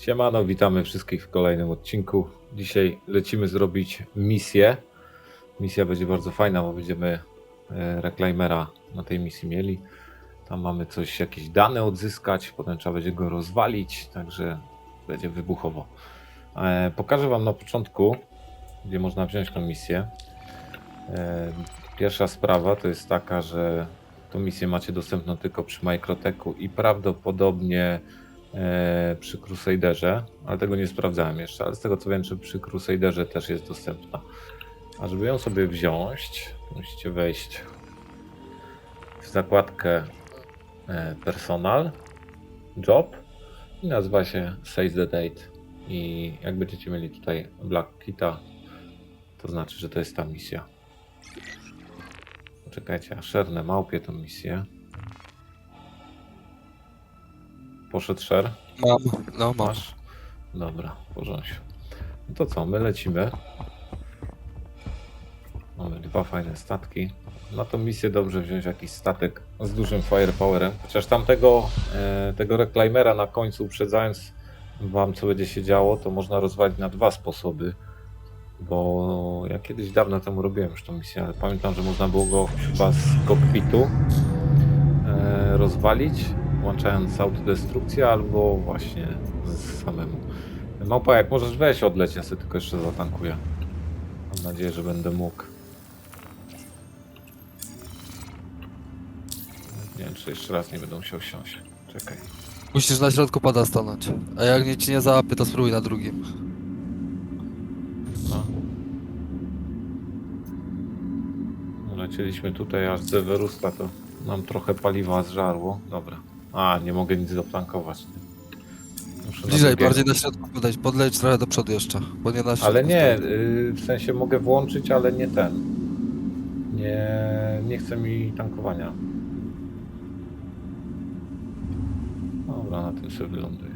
Siemano, witamy wszystkich w kolejnym odcinku. Dzisiaj lecimy zrobić misję. Misja będzie bardzo fajna, bo będziemy e, reclaimera na tej misji mieli. Tam mamy coś, jakieś dane odzyskać, potem trzeba będzie go rozwalić, także będzie wybuchowo. E, Pokażę Wam na początku, gdzie można wziąć tą misję. E, Pierwsza sprawa to jest taka, że tą misję macie dostępną tylko przy Microtechu i prawdopodobnie przy Crusaderze, ale tego nie sprawdzałem jeszcze, ale z tego co wiem, że przy Crusaderze też jest dostępna. A żeby ją sobie wziąć, musicie wejść w zakładkę e, personal, job i nazywa się save the date. I jak będziecie mieli tutaj Black Kita, to znaczy, że to jest ta misja. Poczekajcie, a szernę małpie tą misję. Poszedł szer. Mam, no mam. Masz? Dobra, w porządku. No to co, my lecimy. Mamy dwa fajne statki. Na tą misję dobrze wziąć jakiś statek z dużym firepowerem. Chociaż tamtego e, tego reclaimera na końcu uprzedzając wam co będzie się działo, to można rozwalić na dwa sposoby. Bo ja kiedyś dawno temu robiłem już tą misję, ale pamiętam, że można było go chyba z kokpitu e, rozwalić, włączając autodestrukcję albo właśnie z samemu. Małpa, jak możesz weź odleć, ja sobie tylko jeszcze zatankuję. Mam nadzieję, że będę mógł. Nie wiem, czy jeszcze raz nie będę musiał siąść. Czekaj. Musisz na środku pada stanąć. A jak nie ci nie załapie, to spróbuj na drugim. No. No, Lecieliśmy tutaj aż z Everusta, to nam trochę paliwa zżarło. Dobra. A, nie mogę nic dotankować. Muszę na Bliżej, bardziej na środku podejść. Podleć trochę do przodu jeszcze, bo nie na środku. Ale nie, stoi. y, w sensie mogę włączyć, ale nie ten. Nie, nie chce mi tankowania. Dobra, na tym sobie wyląduję.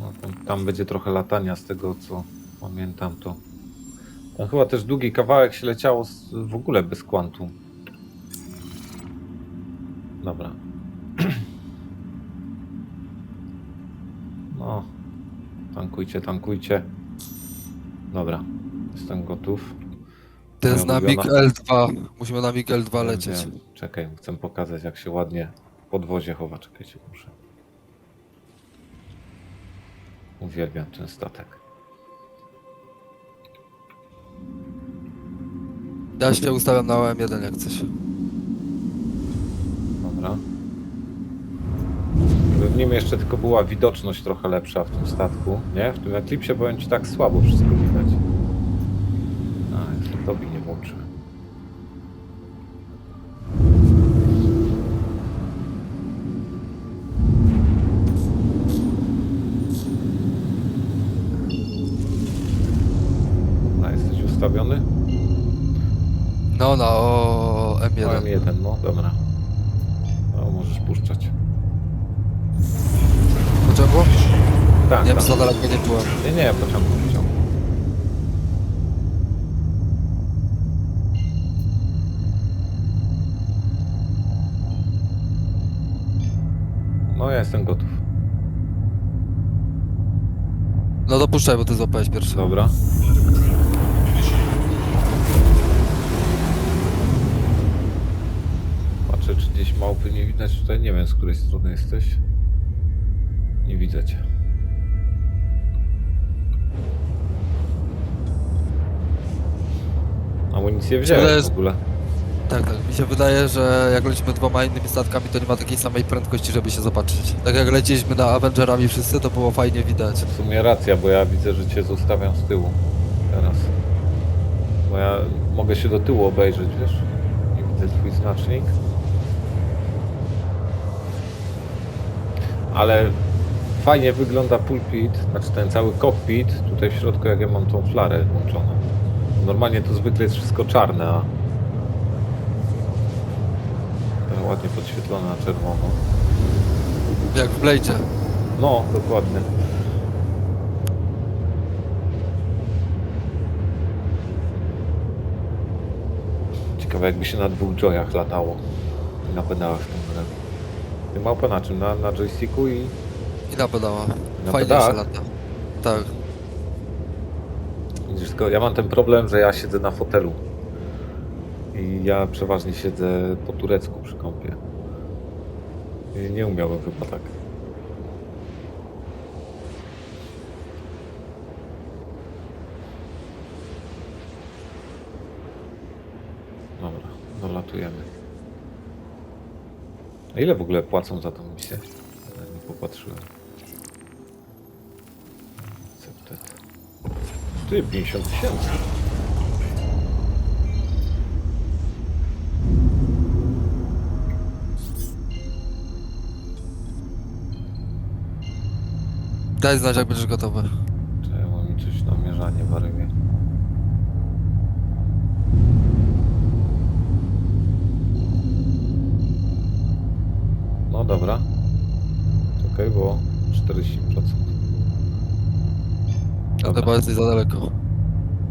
No, tam, tam będzie trochę latania z tego, co pamiętam, to... Tam chyba też długi kawałek się leciało z, w ogóle bez kwantum. Dobra. No, tankujcie, tankujcie. Dobra, jestem gotów. To jest na MiG ulubiona- L2. Musimy na MiG L2 lecieć. Wiem, Czekaj, chcę pokazać jak się ładnie podwozie chowa. Czekajcie, muszę. Uwielbiam ten statek. Ja się ustawiam na OM1 jak coś. Dobra. Nim jeszcze tylko była widoczność trochę lepsza w tym statku, nie? W tym eklipsie powiem ci tak słabo wszystko widać. A, jeszcze tobie nie włączyłem. No, na OM1. Miałem jeden, no dobra. No, możesz puszczać. Pociągu? Tak, Nie wiem, tak. za daleko nie byłem. Nie, nie, pociągu, pociągu. No, ja jestem gotów. No dopuszczaj, bo ty złapałeś pierwszy. Dobra. Patrzę, czy gdzieś małpy nie widać. Tutaj nie wiem, z której strony jesteś. Nie widzę cię. Amunicję wziąłem Tyle w ogóle. Tak, tak. Mi się wydaje, że jak lecimy dwoma innymi statkami, to nie ma takiej samej prędkości, żeby się zobaczyć. Tak jak leciliśmy na Avengerami wszyscy, to było fajnie widać. W sumie racja, bo ja widzę, że cię zostawiam z tyłu teraz. Bo ja mogę się do tyłu obejrzeć, wiesz? Nie widzę twój znacznik. Ale fajnie wygląda pulpit, znaczy ten cały cockpit, tutaj w środku jak ja mam tą flarę włączoną. Normalnie to zwykle jest wszystko czarne, a ładnie podświetlone na czerwono. Jak w Blade'zie. No, dokładnie. Ciekawe jakby się na dwóch joyach latało. I na pedałach tą grę. Ty małpa na czym? Na, na joysticku i... I na pedała. Na Fajnie pedałach? się lata. Tak. Widzisz, tylko ja mam ten problem, że ja siedzę na fotelu. I ja przeważnie siedzę po turecku przy kąpie. I nie umiałbym chyba tak. Dobra, dolatujemy. A ile w ogóle płacą za tą misję? Ja Nie popatrzyłem. Accepted. Ty, 50 tysięcy. Daj znać jak będziesz gotowy. Czemu mi coś namierzanie waruje? No dobra. Czekaj, było 40%. A Dobra. chyba jesteś za daleko.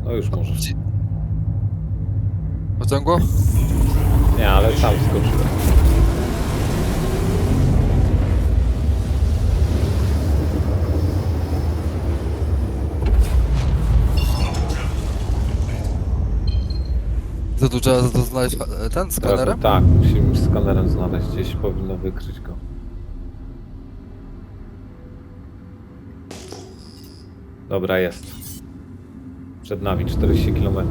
No już możesz. Ci- Pociągło? Nie, ale sam skoczyłem. Tu trzeba za to znaleźć e, ten skanerem? Tak, musimy skanerem znaleźć. Gdzieś powinno wykryć go. Dobra, jest. Przed nami 40 km.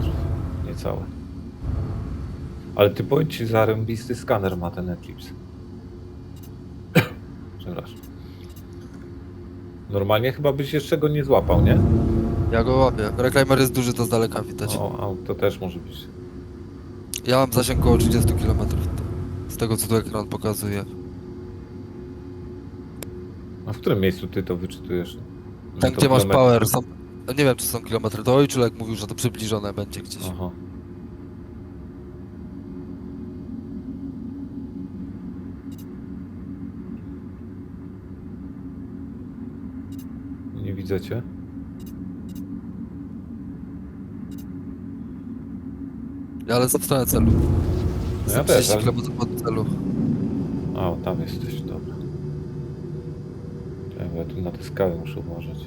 Niecałe. Ale ty ci, zarąbisty skaner ma ten Eclipse. Przepraszam. Normalnie chyba byś jeszcze go nie złapał, nie? Ja go łapię. Reclaimer jest duży, to z daleka widać. O, a to też może być. Ja mam zasięg około 30 km. Z tego co tu ekran pokazuje. A w którym miejscu ty to wyczytujesz? Że Tam to gdzie masz kilometr- power, są... Nie wiem czy są kilometry. To ojczulek mówił, że to przybliżone będzie gdzieś. Aha. Nie widzę cię. Ja lecę w stronę celu. No ja też, 30 ale... km od celu. O, tam jesteś, dobra. Czekaj, bo ja tu na te skały muszę uważać.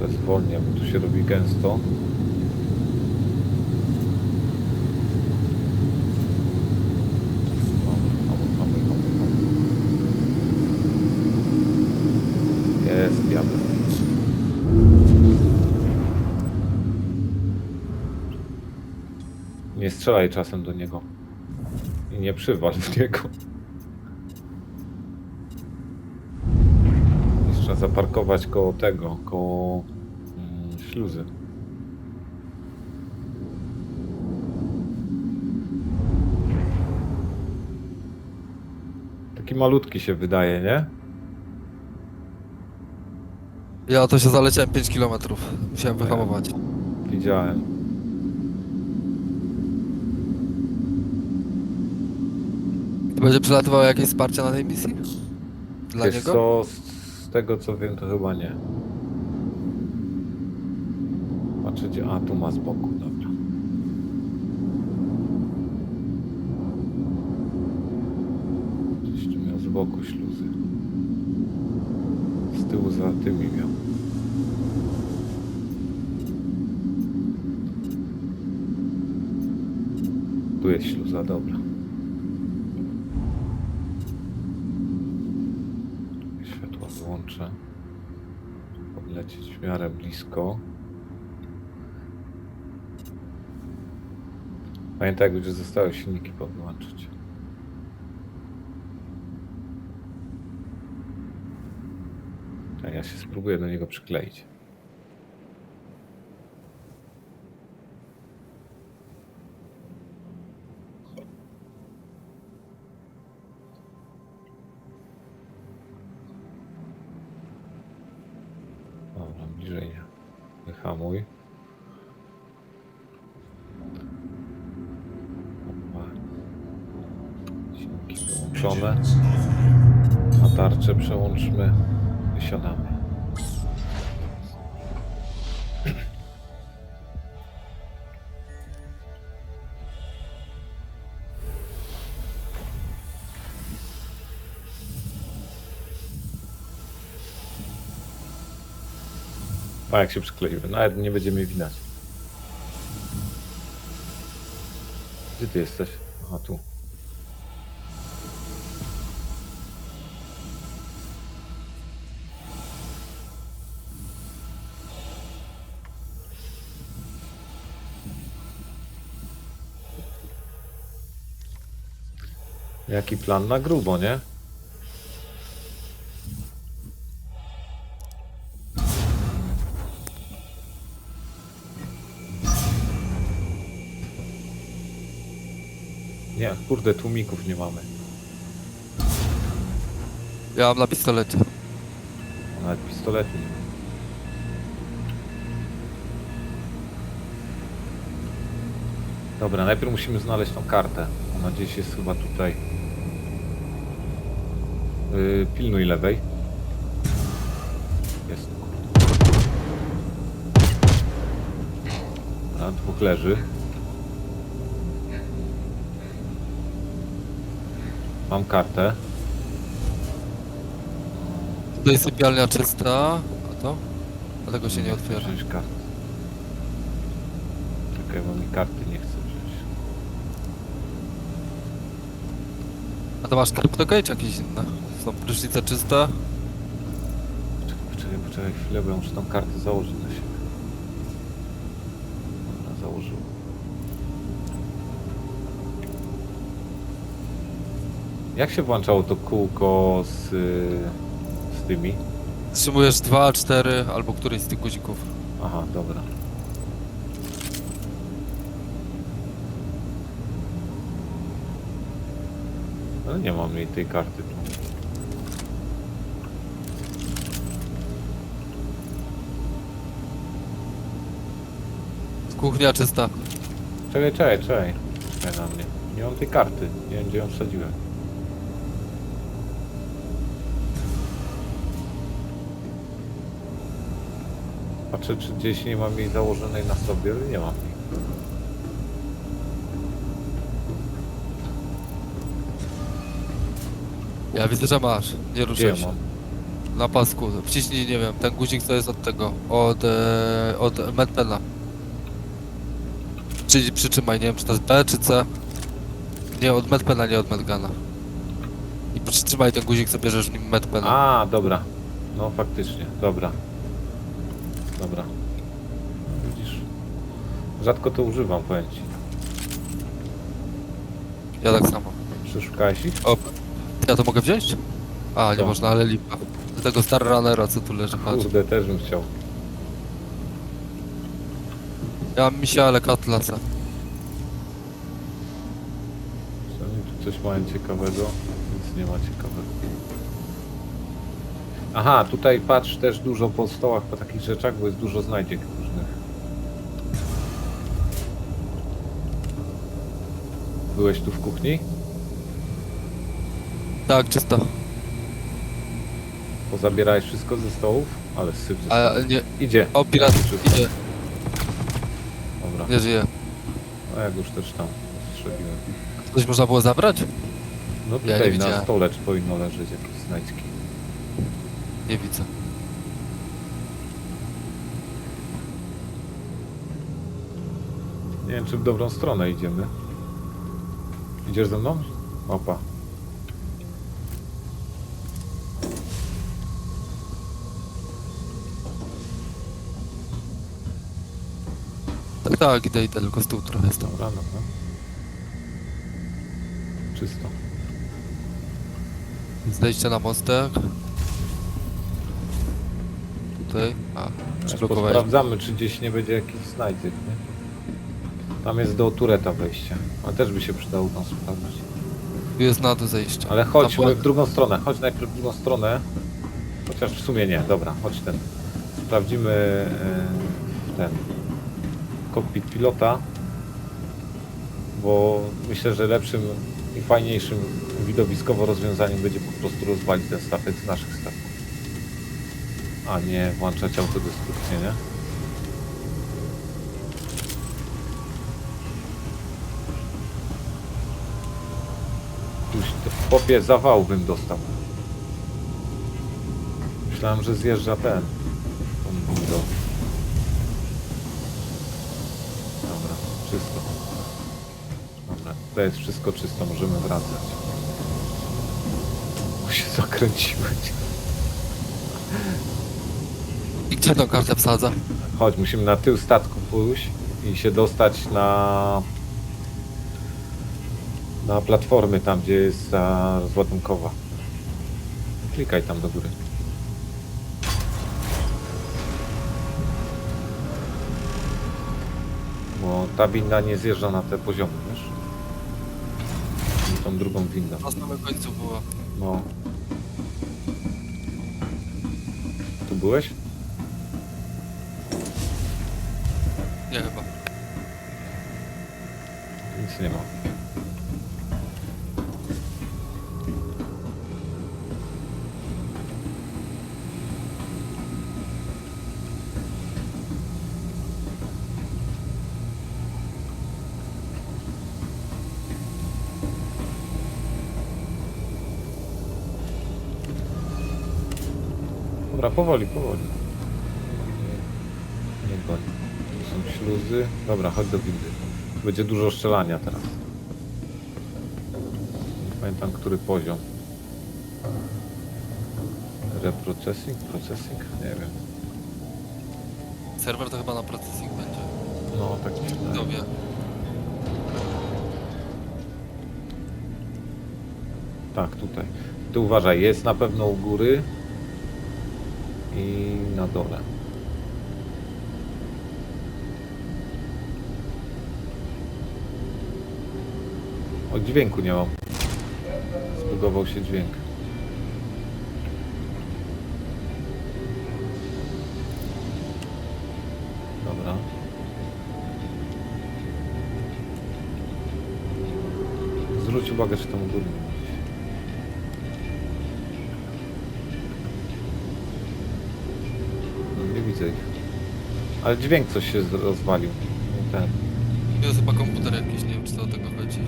Bezwolnie, bo tu się robi gęsto. Strzelaj czasem do niego. I nie przywal w niego. Jest Trzeba zaparkować koło tego, koło mm, śluzy. Taki malutki się wydaje, nie? Ja to się zaleciałem 5 km. Musiałem wyhamować. Widziałem. To będzie przelatywało jakieś wsparcie na tej misji? Dla Wiesz niego? co, z, tego co wiem, to chyba nie. Patrzę gdzie... A, tu ma z boku, dobra. Tu miał z boku śluzy. Z tyłu za tymi miał. Tu jest śluza, dobra. Wyłączę. Podlecieć w miarę blisko. Pamiętaj, już zostały silniki podłączyć. A ja się spróbuję do niego przykleić. tarczę przełączmy, wysiadamy. A jak się przykleiły, nawet nie będziemy widać. Gdzie ty jesteś? Aha, tu. Jaki plan na grubo, nie? Nie, kurde, tłumików nie mamy. Ja mam na pistolecie. Nawet pistoletu nie ma. Dobra, najpierw musimy znaleźć tą kartę. Ona gdzieś jest chyba tutaj. Yy, pilnuj lewej. Jest. A dwóch leży. Mam kartę. Tutaj sypialnia czysta. A to? Dlatego się nie otwiera. Kartę. Czekaj, bo mi karty nie chce wziąć. A to masz CryptoGate czy jakieś inne? Są prysznice czyste? Poczekaj, poczekaj, poczekaj chwilę, bo ja muszę tą kartę założyć na siebie. Dobra, założyłem. Jak się włączało to kółko z, y, z tymi? Wstrzymujesz 2, 4 albo któryś z tych guzików. Aha, dobra. No nie mam jej tej karty tu. Kuchnia czysta. Czekaj, czekaj, czekaj. Czekaj na mnie. Nie mam tej karty. Nie wiem, gdzie ją wsadziłem. Patrzę, czy gdzieś nie mam jej założonej na sobie, ale nie mam jej. Ja widzę, że masz. Nie ruszaj się. mam? Na pasku. Wciśnij, nie wiem, ten guzik co jest od tego. Od, e, od Medpena. Czyli przytrzymaj, nie wiem, czy to jest B czy C. Nie, od Medpena, nie od Medgana. I przytrzymaj ten guzik, co bierzesz nim Medpena. A, dobra. No faktycznie, dobra. Dobra. Widzisz. Rzadko to używam, powiem ci. Ja tak samo. Przeszukałeś ich? O, ja to mogę wziąć? A, nie Co? można, ale lipa. Do tego Star Runnera, co tu leży, patrz. Kurde, też bym chciał. Ja mam misia, ale Katlasa. Czy oni tu coś mają ciekawego? Nic nie ma ciekawego. Aha, tutaj patrz też dużo po stołach, po takich rzeczach, bo jest dużo znajdziek różnych. Byłeś tu w kuchni? Tak, czysto. Pozabierałeś wszystko ze stołów? Ale syp ze A stołów. nie. Idzie. O, pirat idzie. Dobra. Nie żyje. No jak już też tam strzeliłem. Coś można było zabrać? No nie tutaj na widziałem. stole czy powinno leżeć jakieś znajdźki. Nie widzę. Nie wiem czy w dobrą stronę idziemy. Idziesz ze mną? Opa. Tak, idę, idę, tylko stół trochę stał. Dobra, dobra. Czysto. Zejście na mostek. Tutaj. A, Teraz przyblokowałeś. Sprawdzamy czy gdzieś nie będzie jakichś znajdziek, nie? Tam jest do tureta wejście. Ale też by się przydało tam sprawdzić. Tu jest na do zejścia. Ale chodź Tam była- w drugą stronę, chodź najpierw w drugą stronę. Chociaż w sumie nie, dobra, chodź ten. Sprawdzimy e, ten kokpit pilota. Bo myślę, że lepszym i fajniejszym widowiskowo rozwiązaniem będzie po prostu rozwalić ten statek z naszych statków. A nie włączać autodestrukcję, nie? Popie zawał bym dostał. Myślałem, że zjeżdża ten. Tą budą. Czysto. Dobra, to jest wszystko czysto, możemy wracać. Bo się zakręciłem. I gdzie tą kartę wsadza? Chodź, musimy na tył statku pójść i się dostać na na platformy tam, gdzie jest ta rozładunkowa. Klikaj tam do góry. Bo ta winda nie zjeżdża na te poziomy, wiesz? Tą drugą windą. Na samym końcu była. No. Tu byłeś? Nie chyba. Nic nie ma. Dobra, powoli, powoli. Nie, nie bądź. Tu są śluzy. Dobra, chodź do windy. Będzie dużo strzelania teraz. Nie pamiętam, który poziom. Reprocessing? Processing? Nie wiem. Serwer to chyba na processing będzie. No, tak mi się wydaje. wie? Tak, tutaj. Tu uważaj, jest na pewno u góry i na dole. O, dźwięku nie mam. Zbugował się dźwięk. Dobra. Zwróć uwagę, czy tam u widzę ich. Ale dźwięk coś się z- rozwalił. Ten. To jest chyba komputer jakiś, nie wiem czy to o tego chodzi.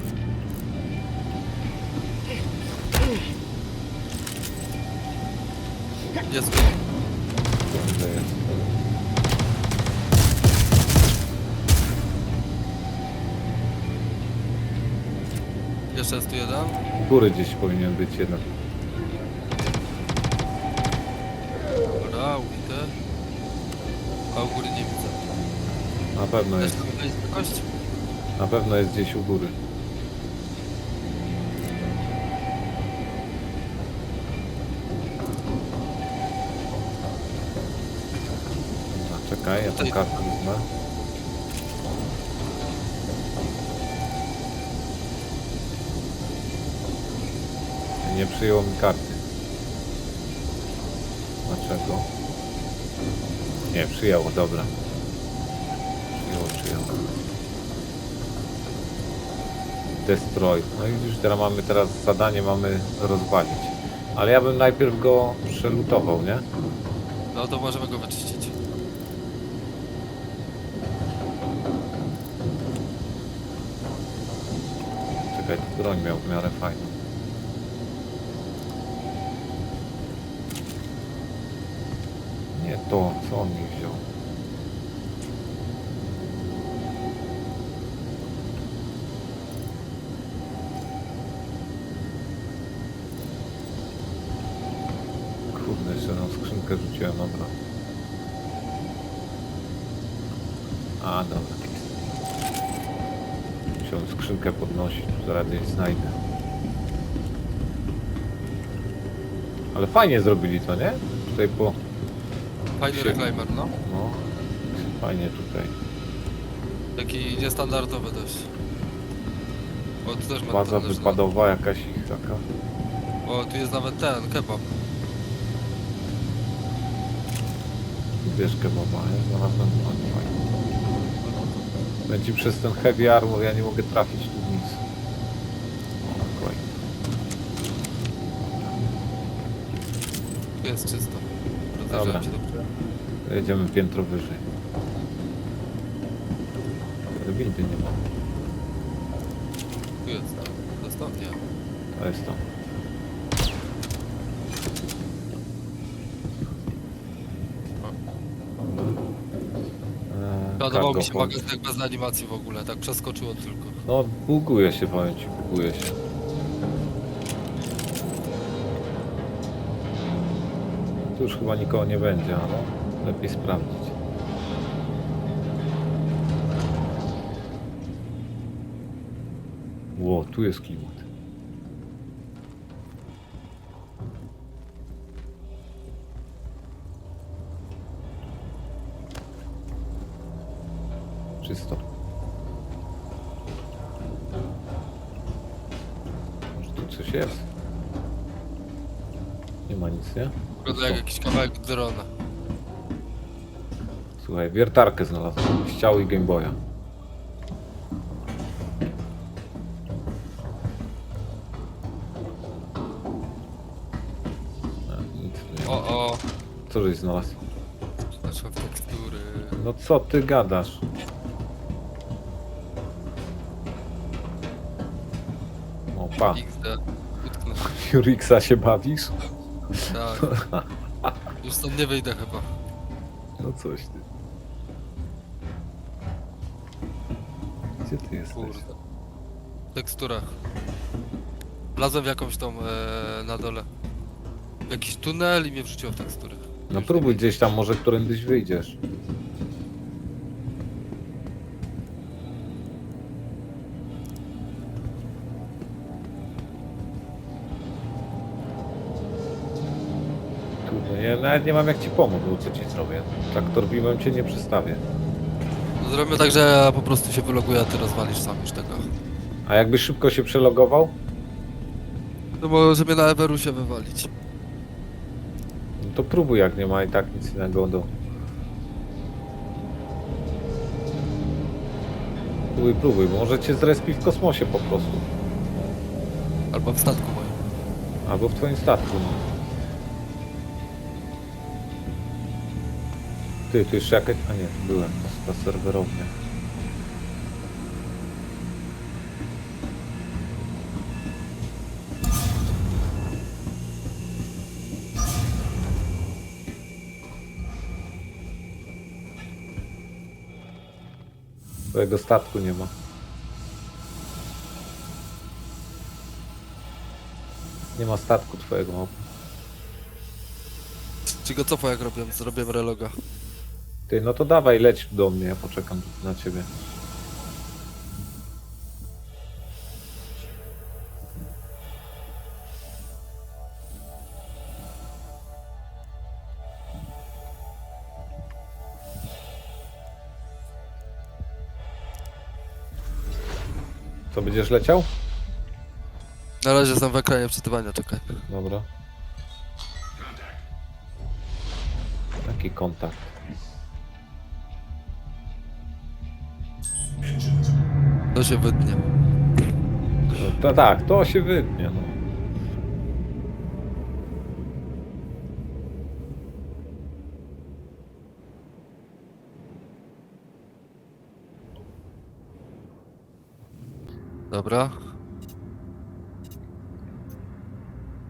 Jest. Jeszcze jest tu jeden. Góry gdzieś powinien być jeden. Pewno jest. tam jest kość? Na pewno jest gdzieś u góry. Dobra, czekaj, ja tą kartę wezmę. Nie przyjęło mi karty. Dlaczego? Nie, przyjęło, dobra. Przyjęło. Destroy. No i już teraz mamy teraz zadanie mamy rozwalić. Ale ja bym najpierw go przelutował, nie? No to możemy go wyczyścić. Czekaj, tu broń miał w miarę fajną. Nie to, co on mi wziął. Jeszcze na skrzynkę rzuciłem, dobra. A, dobra. Musiałem skrzynkę podnosić, zaraz jej znajdę. Ale fajnie zrobili to, nie? Tutaj po... Fajny Się- reclaimer, no. No, fajnie tutaj. Taki niestandardowy dość. O, tu też ma Baza też- wypadowa jakaś ich taka. O, tu jest nawet ten, kebab. Wiesz kebaba, nie? Znalazłem broń fajnie. Będzie przez ten heavy armor, ja nie mogę trafić tu nic. Kolejny. Tu jest czysto. Dobra. Się dobrze. Jedziemy piętro wyżej. Ale Windy nie ma. Tu jest. Dostępnie. To jest to. Dobra. Eee, Cargo mi się hold. magazynek bez animacji w ogóle, tak przeskoczyło tylko. No, buguje się, powiem ci, buguje się. Tu już chyba nikogo nie będzie, ale lepiej sprawdzić. Ło, tu jest klimat. Czysto. Może tu coś jest? Nie ma nic, nie? Wygląda jak jakiś kawałek drona. Słuchaj, wiertarkę znalazłem. Ściał i Game Boya. A, nic tu nie ma. O, o, Co żeś znalazł? znaczy w tekstury. No co ty gadasz? O, pa. XD. Utknę. Się bawisz? Tak. Już stąd nie wyjdę chyba. No coś ty. Gdzie ty jesteś? Kurde. W teksturach. Wlazłem w jakąś tą e, na dole. W jakiś tunel i mnie wrzuciło w tekstury. No próbuj gdzieś tam, może którędyś wyjdziesz. Nawet nie mam jak ci pomóc, bo co ci zrobię? Traktor biłem cię nie przystawię. No zrobimy tak, że ja po prostu się wyloguję, a ty rozwalisz sam już tego. A jakbyś szybko się przelogował, No może mnie na Everusie wywalić. no to próbuj jak nie ma i tak nic innego do... Próbuj, próbuj, bo może cię zrespi w kosmosie po prostu. Albo w statku moim. Albo w twoim statku. No. Ty, tu jeszcze jakaś... A nie, byłem. Ta serwerownia. Twojego statku nie ma. Nie ma statku twojego. Czy go cofa jak robię? Zrobiłem reloga. Ty, no to dawaj, leć do mnie, ja poczekam na ciebie. Co, będziesz leciał? Na razie jestem w ekranie wczytywania, czekaj. Dobra. Taki kontakt. To się wytnie. No, to, tak, to się wytnie. No. Dobra.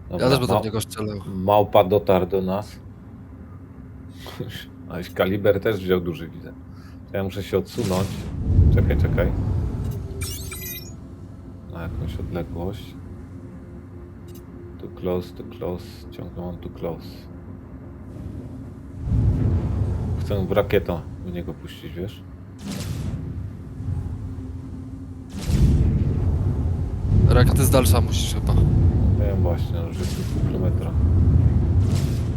Dobra, Ja też będę ma- w niego strzelał. Małpa dotarł do nas. A kaliber też wziął duży, widzę. Ja muszę się odsunąć. Czekaj, czekaj. Jakąś odległość. Tu close, tu close. Ciągle mam tu close. Chcę w rakietę w niego puścić, wiesz? Rakiety z dalsza musisz chyba. Wiem właśnie, no, że jest pół kilometra.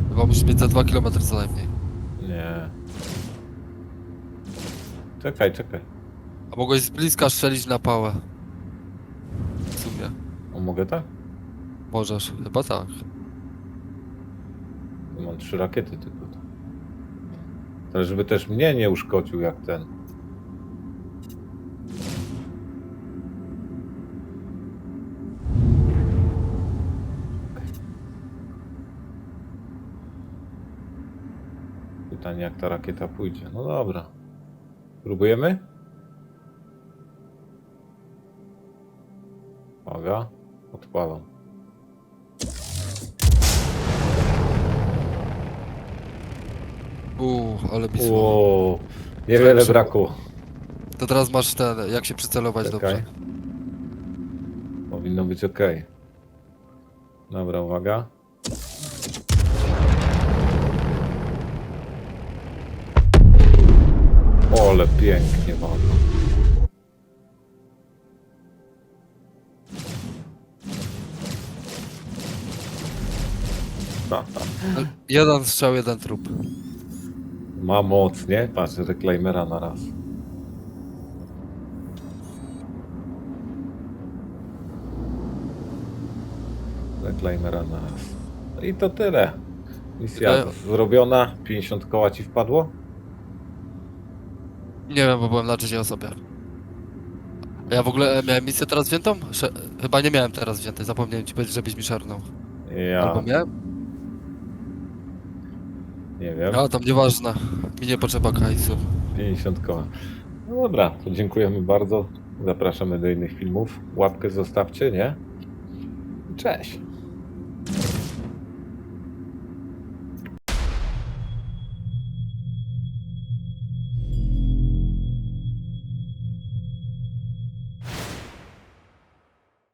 Chyba musisz mieć za 2 km co najmniej. Nie. Czekaj, czekaj. A mogłeś z bliska strzelić na pałę. Mogę tak? Możesz, chyba tak. Mam trzy rakiety tylko. To. Ale żeby też mnie nie uszkodził jak ten. Pytanie jak ta rakieta pójdzie. No dobra. Próbujemy? Uwaga. Odpalam. Uuu, ale bisło. O, Niewiele brakło. To teraz masz ten, jak się przycelować Czekaj. dobrze. Powinno być ok. Dobra, uwaga. Ole, pięknie wolno. Jeden strzał, jeden trup. Ma moc, nie? Patrz, reklamera na raz. Reklamera na raz. No I to tyle. Misja Tyle. zrobiona. 50 koła ci wpadło? Nie wiem, bo byłem na trzeciej osobie. A ja w ogóle e, miałem misję teraz wziętą? Sze chyba nie miałem teraz wziętej, zapomniałem ci powiedzieć, żebyś mi szarnął. Ja Albo miałem? Nie wiem. A, tam nieważne. Mi nie potrzeba hajsu. 50 koła. No dobra, to dziękujemy bardzo. Zapraszamy do innych filmów. Łapkę zostawcie, nie? Cześć.